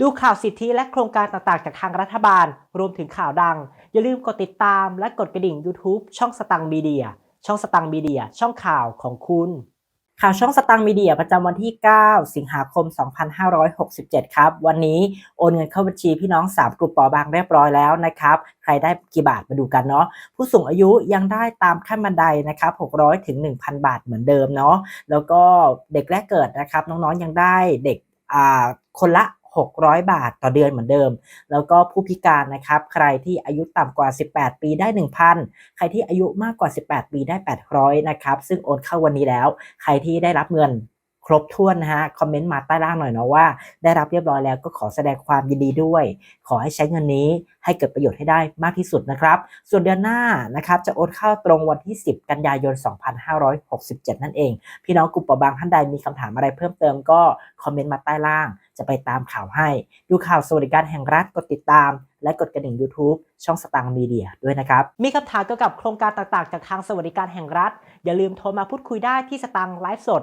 ดูข่าวสิทธิและโครงการต่างๆ จากทางรัฐบาล รวมถึงข่าวดัง อย่าลืมกดติดตามและกดกระดิ่ง YouTube ช่องสตังมีเดีย ช่องสตังมีเดีย ช่องข่าวของคุณ ข่าวช่องสตังมีเดียประจำวันที่ 9 สิงหาคม 2567 ครับ วันนี้โอนเงินเข้าบัญชีพี่น้อง 3 กลุ่มปอบางเรียบร้อยแล้วนะครับ ใครได้กี่บาทมาดูกันเนาะ ผู้สูงอายุยังได้ตามขั้นบันไดนะครับ 600 ถึง 1,000 บาทเหมือนเดิมเนาะ แล้วก็เด็กแรกเกิดนะครับ น้องๆ ยังได้เด็กอ่าคนละ 600 บาทต่อเดือนเหมือนเดิม แล้วก็ผู้พิการนะครับ ใครที่อายุต่ำกว่า 18 ปีได้ 1,000 ใครที่อายุมากกว่า 18 ปีได้ 800 นะครับ ซึ่งโอนเข้าวันนี้แล้ว ใครที่ได้รับเงิน ครบถ้วนนะฮะคอมเมนต์มาใต้ล่างหน่อยเนาะว่า ได้รับเรียบร้อยแล้วก็ขอแสดงความยินดีด้วย ขอให้ใช้เงินนี้ให้เกิดประโยชน์ให้ได้มากที่สุดนะครับ ส่วนเดือนหน้านะครับจะโอนเข้าตรงวันที่ 10 กันยายน 2567 นั่นเอง พี่น้องกลุ่มเปราะบางท่านใดมีคำถามอะไรเพิ่มเติมก็คอมเมนต์มาใต้ล่าง จะไปตามข่าวให้ ดูข่าวสวัสดิการแห่งรัฐกดติดตามและกดกระดิ่ง YouTube ช่องสตางค์มีเดียด้วยนะครับ มีคำถามเกี่ยวกับโครงการต่างๆ จากทางสวัสดิการแห่งรัฐ อย่าลืมโทรมาพูดคุยได้ที่สตางค์ไลฟ์สด